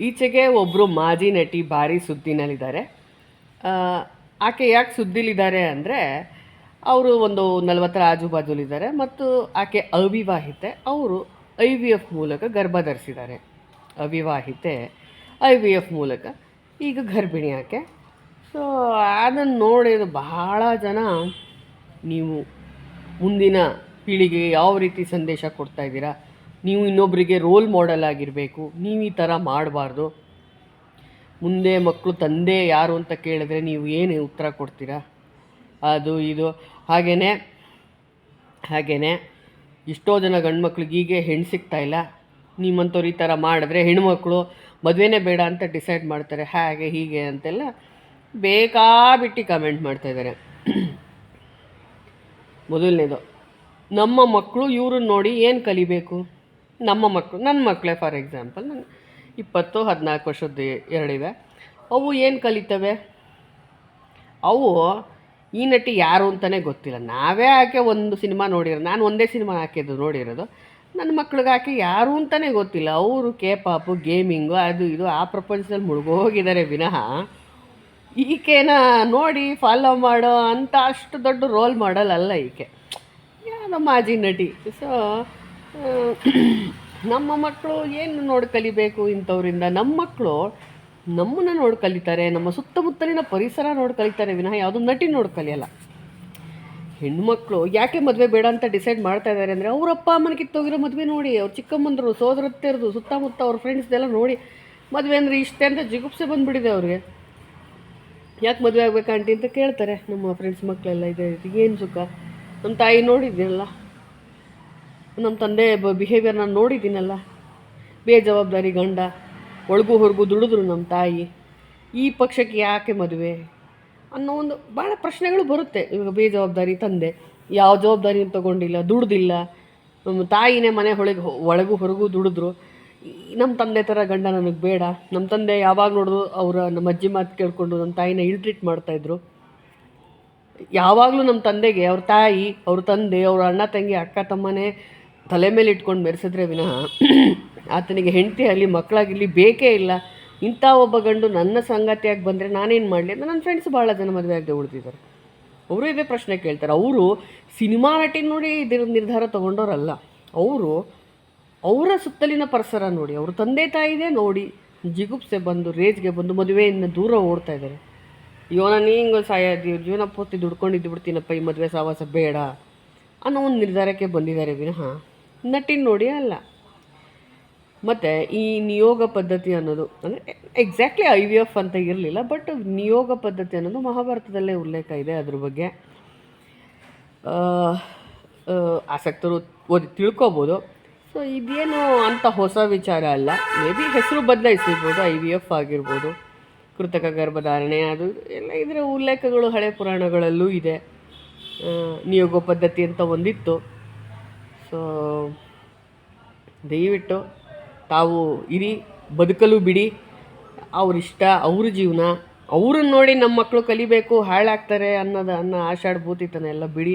ಈಚೆಗೆ ಒಬ್ಬರು ಮಾಜಿ ನಟಿ ಭಾರಿ ಸುದ್ದಿನಲ್ಲಿದ್ದಾರೆ. ಆಕೆ ಯಾಕೆ ಸುದ್ದಿಲಿದ್ದಾರೆ ಅಂದರೆ, ಅವರು ಒಂದು ನಲವತ್ತರ ಆಜುಬಾಜುಲಿದ್ದಾರೆ ಮತ್ತು ಆಕೆ ಅವಿವಾಹಿತೆ. ಅವರು ಐ ವಿ ಎಫ್ ಮೂಲಕ ಗರ್ಭ ಧರಿಸಿದ್ದಾರೆ. ಅವಿವಾಹಿತೆ, ಐ ವಿ ಎಫ್ ಮೂಲಕ. ಈಗ ಗರ್ಭಿಣಿ ಆಕೆ. ಸೊ ಅದನ್ನು ನೋಡಿದ ಬಹಳ ಜನ ನೀವು ಮುಂದಿನ ಪೀಳಿಗೆಗೆ ಯಾವ ರೀತಿ ಸಂದೇಶ ಕೊಡ್ತಾ ಇದ್ದೀರಾ? ನೀವು ಇನ್ನೊಬ್ಬರಿಗೆ ರೋಲ್ ಮಾಡೆಲ್ ಆಗಿರಬೇಕು, ನೀವು ಈ ಥರ ಮಾಡಬಾರ್ದು. ಮುಂದೆ ಮಕ್ಕಳು ತಂದೆ ಯಾರು ಅಂತ ಕೇಳಿದ್ರೆ ನೀವು ಏನು ಉತ್ತರ ಕೊಡ್ತೀರಾ? ಅದು, ಇದು. ಹಾಗೆಯೇ ಹಾಗೆಯೇ ಎಷ್ಟೋ ಜನ ಗಂಡು ಹೀಗೆ ಹೆಣ್ಣು ಸಿಗ್ತಾ ಇಲ್ಲ. ನಿಮ್ಮಂಥವ್ರು ಈ ಥರ ಮಾಡಿದ್ರೆ ಹೆಣ್ಮಕ್ಳು ಮದುವೆನೇ ಬೇಡ ಅಂತ ಡಿಸೈಡ್ ಮಾಡ್ತಾರೆ, ಹಾಗೆ, ಹೀಗೆ ಅಂತೆಲ್ಲ ಬೇಕಾಬಿಟ್ಟು ಕಮೆಂಟ್ ಮಾಡ್ತಾಯಿದ್ದಾರೆ ಮೊದಲನೇದು, ನಮ್ಮ ಮಕ್ಕಳು ಇವ್ರನ್ನ ನೋಡಿ ಏನು ಕಲಿಬೇಕು? ನಮ್ಮ ಮಕ್ಕಳು ನನ್ನ ಮಕ್ಕಳೇ ಫಾರ್ ಎಕ್ಸಾಂಪಲ್ ನನ್ನ ಇಪ್ಪತ್ತು, ಹದಿನಾಲ್ಕು ವರ್ಷದ ಎರಡಿವೆ. ಅವು ಏನು ಕಲಿತವೆ? ಅವು ಈ ನಟಿ ಯಾರು ಅಂತಲೇ ಗೊತ್ತಿಲ್ಲ. ನಾವೇ ಆಕೆ ಒಂದು ಸಿನಿಮಾ ನೋಡಿರೋ ನಾನು ಒಂದೇ ಸಿನಿಮಾ ಹಾಕಿದ್ದು ನೋಡಿರೋದು. ನನ್ನ ಮಕ್ಳಿಗೆ ಆಕೆ ಯಾರು ಅಂತಲೇ ಗೊತ್ತಿಲ್ಲ. ಅವರು ಕೆ ಪಾಪು ಗೇಮಿಂಗು ಅದು ಇದು, ಆ ಪ್ರಪಂಚದಲ್ಲಿ ಮುಳುಗೋಗಿದ್ದಾರೆ ವಿನಃ ಈಕೆನ ನೋಡಿ ಫಾಲೋ ಮಾಡೋ ಅಂತ ಅಷ್ಟು ದೊಡ್ಡ ರೋಲ್ ಮಾಡಲ್ ಅಲ್ಲ ಈಕೆ. ಯಾವುದೋ ಮಾಜಿ ನಟಿ. ಸೊ ನಮ್ಮ ಮಕ್ಕಳು ಏನು ನೋಡಿ ಕಲಿಬೇಕು ಇಂಥವರಿಂದ? ನಮ್ಮ ಮಕ್ಕಳು ನಮ್ಮನ್ನು ನೋಡಿ ಕಲಿತಾರೆ, ನಮ್ಮ ಸುತ್ತಮುತ್ತಲಿನ ಪರಿಸರ ನೋಡಿ ಕಲಿತಾರೆ, ವಿನಃ ಯಾವುದೋ ನಟಿ ನೋಡಿ ಕಲಿಯಲ್ಲ. ಹೆಣ್ಮಕ್ಳು ಯಾಕೆ ಮದುವೆ ಬೇಡ ಅಂತ ಡಿಸೈಡ್ ಮಾಡ್ತಾ ಇದ್ದಾರೆ ಅಂದರೆ ಅವ್ರ ಅಪ್ಪ ಅಮ್ಮನ ಕಿತ್ತೋಗಿರೋ ಮದುವೆ ನೋಡಿ, ಅವ್ರ ಚಿಕ್ಕಮ್ಮಂದರು, ಸೋದರತ್ತೆರದು, ಸುತ್ತಮುತ್ತ ಅವ್ರ ಫ್ರೆಂಡ್ಸ್ದೆಲ್ಲ ನೋಡಿ ಮದುವೆ ಅಂದರೆ ಇಷ್ಟೇ ಅಂತ ಜಿಗುಪ್ಸೆ ಬಂದುಬಿಟ್ಟಿದೆ ಅವ್ರಿಗೆ. ಯಾಕೆ ಮದುವೆ ಆಗ್ಬೇಕು ಆಂಟಿ ಅಂತ ಕೇಳ್ತಾರೆ ನಮ್ಮ ಫ್ರೆಂಡ್ಸ್ ಮಕ್ಕಳೆಲ್ಲ ಇದೆ ಏನು ಸುಖ? ನಮ್ಮ ತಾಯಿ ನೋಡಿದ್ದೀನಲ್ಲ ನಮ್ಮ ತಂದೆ ಬಿಹೇವಿಯರ್ ನಾನು ನೋಡಿದ್ದೀನಲ್ಲ. ಬೇಜವಾಬ್ದಾರಿ ಗಂಡ, ಒಳಗು ಹೊರಗು ದುಡಿದ್ರು ನಮ್ಮ ತಾಯಿ, ಈ ಪಕ್ಷಕ್ಕೆ ಯಾಕೆ ಮದುವೆ? ಅನ್ನೋ ಒಂದು ಭಾಳ ಪ್ರಶ್ನೆಗಳು ಬರುತ್ತೆ. ಇವಾಗ ಬೇಜವಾಬ್ದಾರಿ ತಂದೆ, ಯಾವ ಜವಾಬ್ದಾರಿ ತಗೊಂಡಿಲ್ಲ, ದುಡ್ದಿಲ್ಲ. ನಮ್ಮ ತಾಯಿನೇ ಮನೆ ಒಳಗೆ ಒಳಗು ಹೊರಗು ದುಡಿದ್ರು. ನಮ್ಮ ತಂದೆ ಥರ ಗಂಡ ನನಗೆ ಬೇಡ. ನಮ್ಮ ತಂದೆ ಯಾವಾಗ ನೋಡಿದ್ರು ಅವರ ನಮ್ಮ ಅಜ್ಜಿ ಮಾತು ಕೇಳಿಕೊಂಡು ನಮ್ಮ ತಾಯಿನ ಇಲ್ಟ್ರೀಟ್ ಮಾಡ್ತಾಯಿದ್ರು ಯಾವಾಗಲೂ ನಮ್ಮ ತಂದೆಗೆ, ಅವ್ರ ತಾಯಿ, ಅವ್ರ ತಂದೆ, ಅವ್ರ ಅಣ್ಣ, ತಂಗಿ, ಅಕ್ಕ, ತಮ್ಮನೇ ತಲೆ ಮೇಲೆ ಇಟ್ಕೊಂಡು ಮೆರೆಸಿದ್ರೆ ವಿನಃ ಆತನಿಗೆ ಹೆಂಡತಿ ಆಗಲಿ ಮಕ್ಕಳಾಗಿರಲಿ ಬೇಕೇ ಇಲ್ಲ. ಇಂಥ ಒಬ್ಬ ಗಂಡು ನನ್ನ ಸಂಗಾತಿಯಾಗಿ ಬಂದರೆ ನಾನೇನು ಮಾಡಲಿ ಅಂತ ನನ್ನ ಫ್ರೆಂಡ್ಸ್ ಭಾಳ ಜನ ಮದುವೆ ಆಗದೆ ಉಳಿದಿದ್ದಾರೆ. ಅವರು ಇದೇ ಪ್ರಶ್ನೆ ಕೇಳ್ತಾರೆ. ಅವರು ಸಿನಿಮಾ ನಟಿ ನೋಡಿ ಇದರ ನಿರ್ಧಾರ ತೊಗೊಂಡವ್ರಲ್ಲ. ಅವರು ಅವರ ಸುತ್ತಲಿನ ಪರಿಸರ ನೋಡಿ, ಅವ್ರ ತಂದೆ ತಾಯಿದೇ ನೋಡಿ ಜಿಗುಪ್ಸೆ ಬಂದು, ರೇಜ್ಗೆ ಬಂದು ಮದುವೆಯಿಂದ ದೂರ ಓಡ್ತಾ ಇದ್ದಾರೆ. ಇವನ ನಾನು ಹಿಂಗೆ ಸಾಯೋದು ಜೀವನ ಪೂರ್ತಿ ದುಡ್ಕೊಂಡಿದ್ದು ಬಿಡ್ತೀನಪ್ಪ, ಈ ಮದುವೆ ಸಾವಾಸ ಬೇಡ ಅನ್ನೋ ಒಂದು ನಿರ್ಧಾರಕ್ಕೆ ಬಂದಿದ್ದಾರೆ ವಿನಃ ನಟಿನ ನೋಡಿ ಅಲ್ಲ. ಮತ್ತು ಈ ನಿಯೋಗ ಪದ್ಧತಿ ಅನ್ನೋದು, ಅಂದರೆ ಎಕ್ಸಾಕ್ಟ್ಲಿ ಐ ವಿ ಎಫ್ ಅಂತ ಇರಲಿಲ್ಲ ಬಟ್ ನಿಯೋಗ ಪದ್ಧತಿ ಅನ್ನೋದು ಮಹಾಭಾರತದಲ್ಲೇ ಉಲ್ಲೇಖ ಇದೆ ಅದ್ರ ಬಗ್ಗೆ. ಆಸಕ್ತರು ಓದಿ ತಿಳ್ಕೊಬೋದು. ಸೊ ಇದೇನು ಅಂತ ಹೊಸ ವಿಚಾರ ಅಲ್ಲ. ಮೇ ಬಿ ಹೆಸರು ಬದಲಾಯಿಸಿರ್ಬೋದು ಐ ವಿ ಎಫ್ ಆಗಿರ್ಬೋದು, ಕೃತಕ ಗರ್ಭಧಾರಣೆ ಅದು ಎಲ್ಲ ಇದರ ಉಲ್ಲೇಖಗಳು ಹಳೆ ಪುರಾಣಗಳಲ್ಲೂ ಇದೆ. ನಿಯೋಗ ಪದ್ಧತಿ ಅಂತ ಒಂದಿತ್ತು. ಸೊ ದಯವಿಟ್ಟು ತಾವು ಇರಿ, ಬದುಕಲು ಬಿಡಿ. ಅವರಿಷ್ಟ, ಅವ್ರ ಜೀವನ, ಅವ್ರನ್ನ ನೋಡಿ ನಮ್ಮ ಮಕ್ಕಳು ಕಲಿಬೇಕು, ಹಾಳಾಗ್ತಾರೆ ಅನ್ನೋದು, ಅನ್ನೋ ಆಷಾಢ ಭೂತಿತನ ಎಲ್ಲ ಬಿಡಿ.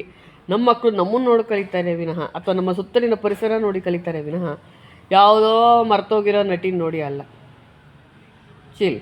ನಮ್ಮ ಮಕ್ಕಳು ನಮ್ಮನ್ನು ನೋಡಿ ಕಲಿತಾರೆ ವಿನಃ, ಅಥವಾ ನಮ್ಮ ಸುತ್ತಲಿನ ಪರಿಸರ ನೋಡಿ ಕಲಿತಾರೆ ವಿನಃ, ಯಾವುದೋ ಮರ್ತೋಗಿರೋ ನಟಿನ ನೋಡಿ ಅಲ್ಲ. ಚಿಲ್